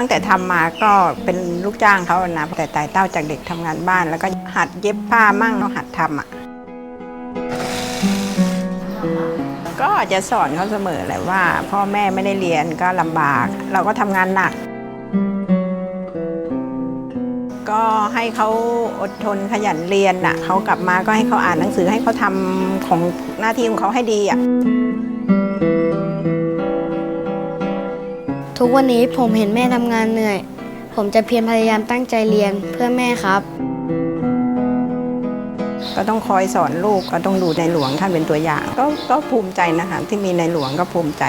ตั้งแต่ทำมาก็เป็นลูกจ้างเขาอะนะแต่ไต่เต้าจากเด็กทำงานบ้าน แล้วก็หัดเย็บผ้ามั่งแล้วหัดทำอะก็จะสอนเขาเสมอแหละว่า พ่อแม่ไม่ได้เรียนก็ลำบาก เราก็ทำงานหนัก ก็ให้เขาอดทนขยันเรียนน่ะเขากลับมาก็ให้เขาอ่านหนังสือให้เขาทำของหน้าที่ของเขาให้ดีอะ ทุกวันนี้ผมเห็นแม่ทำงานเหนื่อย ผมจะเพียรพยายามตั้งใจเรียนเพื่อแม่ครับ ก็ต้องคอยสอนลูกก็ต้องดูในหลวงท่านเป็นตัวอย่าง ก็ก็ภูมิใจนะคะที่มีในหลวงก็ภูมิใจ